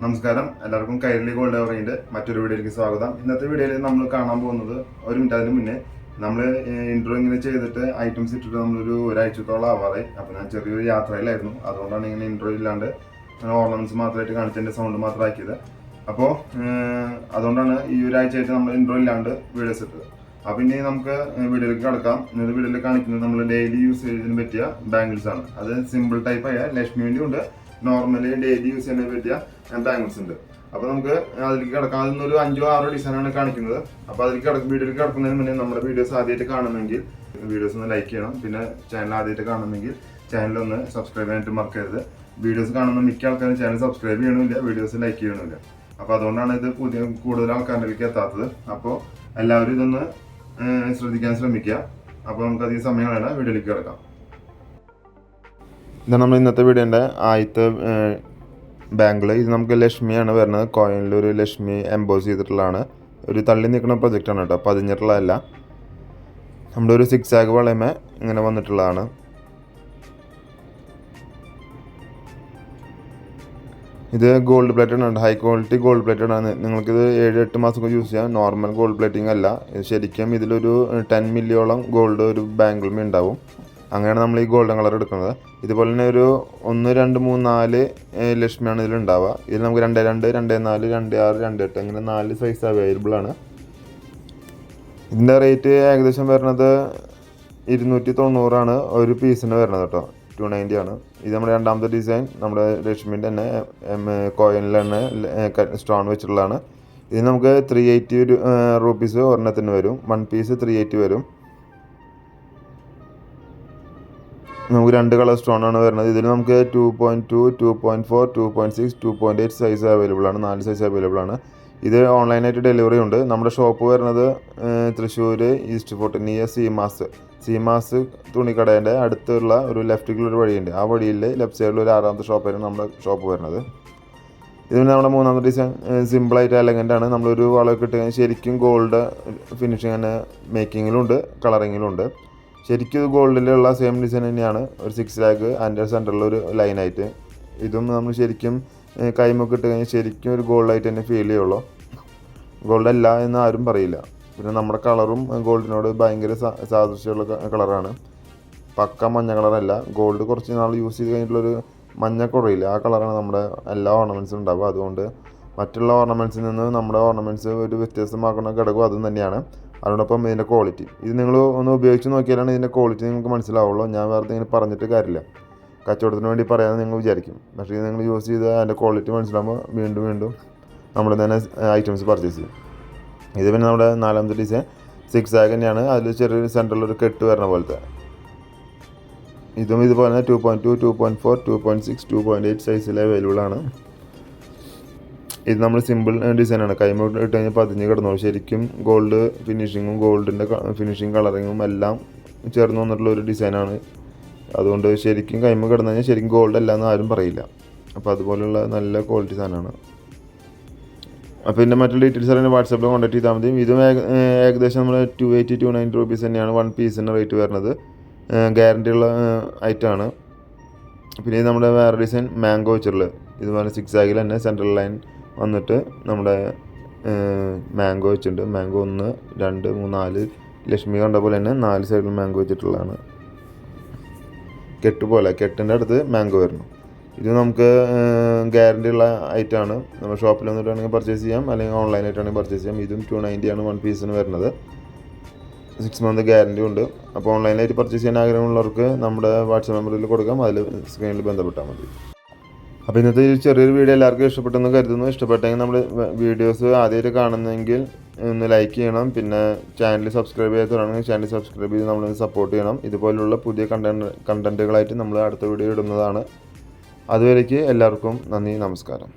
നമസ്കാരം. എല്ലാവർക്കും Kairali gold orient മറ്റൊരു വീഡിയോയിലേക്ക് സ്വാഗതം. ഇന്നത്തെ വീഡിയോയിൽ നമ്മൾ കാണാൻ പോകുന്നത് ഒരു മിനിറ്റ് അതിന് മുന്നേ നമ്മൾ ഇൻട്രോ ഇങ്ങനെ ചെയ്തിട്ട് ഐറ്റംസ് ഇട്ടിട്ട് നമ്മളൊരു ഒരാഴ്ചത്തോളം ആവാതെ അപ്പോൾ ഞാൻ ചെറിയൊരു യാത്രയിലായിരുന്നു. അതുകൊണ്ടാണ് ഇങ്ങനെ ഇൻട്രോ ഇല്ലാണ്ട് ഓർണമെന്റ്സ് മാത്രമായിട്ട് കാണിച്ചതിന്റെ സൗണ്ട് മാത്രം ആക്കിയത് അപ്പോൾ അതുകൊണ്ടാണ് ഈ ഒരാഴ്ചയായിട്ട് നമ്മൾ ഇൻട്രോ ഇല്ലാണ്ട് വീഡിയോസ് ഇട്ടത്. അപ്പോൾ ഇനി നമുക്ക് വീഡിയോയിലേക്ക് കടക്കാം. ഇന്നത്തെ വീഡിയോയിൽ കാണിക്കുന്നത് നമ്മൾ ഡെയിലി യൂസേജിന് പറ്റിയ ബാംഗിൾസ് ആണ്. അത് സിമ്പിൾ ടൈപ്പായ ലക്ഷ്മിന്റെ ഉണ്ട്. നോർമലി ഡെയിലി യൂസ് ചെയ്യാൻ പറ്റിയ ബാംഗിൾസ് ഉണ്ട്. അപ്പോൾ നമുക്ക് അതിലേക്ക് കിടക്കാം. അതിൽ ഒരു അഞ്ചോ ആറോ ഡിസൈനാണ് കാണിക്കുന്നത്. അപ്പോൾ അതിലേക്ക് കിടക്കും വീഡിയോയിൽ കിടക്കുന്നതിന് മുന്നേ നമ്മുടെ വീഡിയോസ് ആദ്യമായിട്ട് കാണുന്നെങ്കിൽ വീഡിയോസ് ഒന്ന് ലൈക്ക് ചെയ്യണം. പിന്നെ ചാനൽ ആദ്യമായിട്ട് കാണുന്നെങ്കിൽ ചാനൽ ഒന്ന് സബ്സ്ക്രൈബ് ചെയ്യാനായിട്ട് മറക്കരുത്. വീഡിയോസ് കാണുന്ന മിക്ക ആൾക്കാരും ചാനൽ സബ്സ്ക്രൈബ് ചെയ്യണമില്ല വീഡിയോസ് ലൈക്ക് ചെയ്യണമില്ല. അപ്പോൾ അതുകൊണ്ടാണ് ഇത് പുതിയ കൂടുതൽ ആൾക്കാരിലേക്ക് എത്താത്തത്. അപ്പോൾ എല്ലാവരും ഇതൊന്ന് ശ്രദ്ധിക്കാൻ ശ്രമിക്കുക. അപ്പോൾ നമുക്ക് അധികം സമയം വേണ്ട വീഡിയോയിലേക്ക് കിടക്കാം. ഇതാണ് നമ്മൾ ഇന്നത്തെ വീഡിയോന്റെ ആദ്യത്തെ ബാങ്കിൾ ഇത് നമുക്ക് ലക്ഷ്മിയാണ് വരുന്നത്. കോയിനിൽ ഒരു ലക്ഷ്മി എംബോസ് ചെയ്തിട്ടുള്ളതാണ്. ഒരു തള്ളി നിൽക്കുന്ന പ്രൊജക്റ്റാണ് കേട്ടോ. പതിഞ്ഞിട്ടുള്ളതല്ല. നമ്മുടെ ഒരു സിക്സ് ആഗ് വളയമേ ഇങ്ങനെ വന്നിട്ടുള്ളതാണ്. ഇത് ഗോൾഡ് പ്ലേറ്റഡ് ആണ്. ഹൈ ക്വാളിറ്റി ഗോൾഡ് പ്ലേറ്റഡ് ആണ്. നിങ്ങൾക്കിത് ഏഴ് എട്ട് മാസമൊക്കെ യൂസ് ചെയ്യാം. നോർമൽ ഗോൾഡ് പ്ലേറ്റിംഗ് അല്ല. ശരിക്കും ഇതിലൊരു ടെൻ മില്ലിയോളം ഗോൾഡ് ഒരു ബാങ്കിളുമേ ഉണ്ടാവും. അങ്ങനെയാണ് നമ്മൾ ഈ ഗോൾഡൻ കളർ എടുക്കുന്നത്. ഇതുപോലെ തന്നെ ഒരു ഒന്ന് രണ്ട് മൂന്ന് നാല് ലക്ഷ്മിയാണ് ഇതിൽ ഉണ്ടാവുക ഇതിൽ നമുക്ക് രണ്ട് രണ്ട് രണ്ട് നാല് രണ്ട് ആറ് രണ്ട് എട്ട് അങ്ങനെ നാല് സൈസ് അവൈലബിൾ ആണ്. ഇതിന്റെ റേറ്റ് ഏകദേശം വരുന്നത് ഇരുന്നൂറ്റി തൊണ്ണൂറാണ് ഒരു പീസിന് വരുന്നത് കേട്ടോ. ടു നയന്റി ആണ്. ഇത് നമ്മുടെ രണ്ടാമത്തെ ഡിസൈൻ നമ്മുടെ ലക്ഷ്മിന്റെ തന്നെ കോയിനിൽ തന്നെ സ്റ്റോൺ വെച്ചിട്ടുള്ളതാണ്. ഇത് നമുക്ക് ത്രീ എയ്റ്റി റുപ്പീസ് ഒരെണ്ണത്തിന് വരും. വൺ പീസ് ത്രീ എയ്റ്റി വരും. നമുക്ക് രണ്ട് കളർ സ്റ്റോൺ ആണ് വരുന്നത്. ഇതിൽ നമുക്ക് two point two two point four two point six two point eight size available ആണ്. നാല് സൈസ് അവൈലബിൾ ആണ്. ഇത് ഓൺലൈനായിട്ട് ഡെലിവറി ഉണ്ട്. നമ്മുടെ ഷോപ്പ് വരുന്നത് Thrissur east fort near Seemas Seemas തുണിക്കടേന്റെ അടുത്തുള്ള ഒരു ലെഫ്റ്റിലുള്ള ഒരു വഴിയുണ്ട്. ആ വഴിയിൽ ലെഫ്റ്റ് സൈഡിൽ ഒരു ആറാമത്തെ ഷോപ്പായിരുന്നു നമ്മുടെ ഷോപ്പ് വരുന്നത്. ഇതിന് നമ്മുടെ മൂന്നാമത്തെ ഡിസൈൻ സിമ്പിളായിട്ട് എലഗന്റ് ആണ്. നമ്മളൊരു വളമൊക്കെ ഇട്ട് ശരിക്കും ഗോൾഡ് ഫിനിഷിങ് തന്നെ മേക്കിങ്ങിലുണ്ട് കളറിങ്ങിലുണ്ട് ശരിക്കും ഇത് ഗോൾഡിലുള്ള സെയിം ഡിസൈൻ തന്നെയാണ്. ഒരു സിക്സ് ലാക്ക് അതിന്റെ സെന്ററിൽ ഒരു ലൈനായിട്ട് ഇതും നമ്മൾ ശരിക്കും കൈമൊക്കെ ഇട്ട് കഴിഞ്ഞാൽ ശരിക്കും ഒരു ഗോൾഡായിട്ട് തന്നെ ഫീൽ ചെയ്യുള്ളൂ. ഗോൾഡ് അല്ല എന്ന് ആരും പറയില്ല. പിന്നെ നമ്മുടെ കളറും ഗോൾഡിനോട് ഭയങ്കര സാദൃശ്യമുള്ള കളറാണ് പക്ക മഞ്ഞ കളറല്ല ഗോൾഡ് കുറച്ച് നാൾ യൂസ് ചെയ്ത് കഴിഞ്ഞിട്ടുള്ളൊരു മഞ്ഞ കുറയില്ല ആ കളറാണ് നമ്മുടെ എല്ലാ ഓർണമെന്റ്സും ഉണ്ടാവുക. അതുകൊണ്ട് മറ്റുള്ള ഓർണമെന്റ്സിൽ നിന്ന് നമ്മുടെ ഓർണമെന്റ്സ് ഒരു വ്യത്യസ്തമാക്കുന്ന ഘടകം അതും തന്നെയാണ്. അതിനോടൊപ്പം ഇതിന്റെ ക്വാളിറ്റി ഇത് നിങ്ങൾ ഒന്ന് ഉപയോഗിച്ച് നോക്കിയാലാണ് ഇതിന്റെ ക്വാളിറ്റി നിങ്ങൾക്ക് മനസ്സിലാവുള്ളൂ. ഞാൻ വേറെ ഇങ്ങനെ പറഞ്ഞിട്ട് കാര്യമില്ല. കച്ചവടത്തിന് വേണ്ടി പറയാമെന്ന് നിങ്ങൾ വിചാരിക്കും. പക്ഷേ ഇത് നിങ്ങൾ യൂസ് ചെയ്ത് അതിന്റെ ക്വാളിറ്റി മനസ്സിലാകുമ്പോൾ വീണ്ടും വീണ്ടും നമ്മൾ തന്നെ ഐറ്റംസ് പർച്ചേസ് ചെയ്യും. ഇത് പിന്നെ നമ്മുടെ നാലാമത്തെ ഡിസൈൻ സിക്സ് ആഗ് തന്നെയാണ്. അതിൽ ചെറിയൊരു സെന്ററിലൊരു കെട്ട് വരുന്ന പോലത്തെ. ഇതും ഇതുപോലെ തന്നെ two point two two point four two point six two point eight സൈസിൽ അവൈലബിൾ ആണ്. ഇത് നമ്മൾ സിമ്പിൾ ഡിസൈനാണ് കൈമ ഇട്ട് കഴിഞ്ഞാൽ പതിഞ്ഞ് കിടന്നോളൂ ശരിക്കും ഗോൾഡ് ഫിനിഷിങ്ങും ഗോൾഡിന്റെ ഫിനിഷിങ് കളറിങ്ങും എല്ലാം ചേർന്ന് വന്നിട്ടുള്ള ഒരു ഡിസൈനാണ് അതുകൊണ്ട് ശരിക്കും കൈമ കിടന്നു കഴിഞ്ഞാൽ ശരിക്കും ഗോൾഡ് അല്ല എന്ന് ആരും പറയില്ല. അപ്പോൾ അതുപോലെയുള്ള നല്ല ക്വാളിറ്റി സാധനമാണ്. അപ്പോൾ ഇതിന്റെ മറ്റുള്ള ഡീറ്റെയിൽസ് അറിയാൻ വാട്സാപ്പിൽ കോൺടാക്ട് ചെയ്താൽ മതി. ഇതും ഏകദേശം നമ്മൾ two eighty two ninety rupees തന്നെയാണ് വൺ പീസിന്റെ റേറ്റ് വരുന്നത്. ഗ്യാരണ്ടി ഉള്ള ഐറ്റമാണ് പിന്നെ നമ്മുടെ വേറെ ഡിസൈൻ മാംഗോ വെച്ചിട്ടുള്ളത്. ഇതുപോലെ സിക്സ് ആഗിൽ തന്നെ സെൻട്രൽ ലൈൻ വന്നിട്ട് നമ്മുടെ മാംഗോ വെച്ചിട്ടുണ്ട്. മാംഗോ ഒന്ന് രണ്ട് മൂന്ന് നാല്. ലക്ഷ്മി കണ്ട പോലെ തന്നെ നാല് സൈഡിൽ മാംഗോ വെച്ചിട്ടുള്ളതാണ്. കെട്ട് പോലെ കെട്ടിന്റെ അടുത്ത് മാംഗോ വരണം ഇത് നമുക്ക് ഗ്യാരണ്ടി ഉള്ള ഐറ്റമാണ് നമ്മൾ ഷോപ്പിൽ വന്നിട്ട് വേണമെങ്കിൽ പർച്ചേസ് ചെയ്യാം. അല്ലെങ്കിൽ ഓൺലൈനായിട്ടാണെങ്കിൽ പർച്ചേസ് ചെയ്യാം. ഇതും ടു നയന്റി ആണ് വൺ പീസിന് വരുന്നത്. സിക്സ് മന്ത് ഗ്യാരണ്ടി ഉണ്ട്. അപ്പോൾ ഓൺലൈനായിട്ട് പർച്ചേസ് ചെയ്യാൻ ആഗ്രഹമുള്ളവർക്ക് നമ്മുടെ വാട്സപ്പ് നമ്പറിൽ കൊടുക്കാം. അതിൽ സ്ക്രീനിൽ ബന്ധപ്പെട്ടാൽ മതി. അപ്പോൾ ഇന്നത്തെ ഈ ചെറിയൊരു വീഡിയോ എല്ലാവർക്കും ഇഷ്ടപ്പെട്ടെന്ന് കരുതുന്നു. ഇഷ്ടപ്പെട്ടെങ്കിൽ നമ്മൾ വീഡിയോസ് ആദ്യമായിട്ട് കാണുന്നെങ്കിൽ ഒന്ന് ലൈക്ക് ചെയ്യണം. പിന്നെ ചാനൽ സബ്സ്ക്രൈബ് ചെയ്യാത്തവരാണെങ്കിൽ ചാനൽ സബ്സ്ക്രൈബ് ചെയ്ത് നമ്മൾ സപ്പോർട്ട് ചെയ്യണം. ഇതുപോലുള്ള പുതിയ കണ്ടന്റ് കണ്ടന്റുകളായിട്ട് നമ്മൾ അടുത്ത വീഡിയോ ഇടുന്നതാണ്. അതുവരേക്ക് എല്ലാവർക്കും നന്ദി നമസ്കാരം.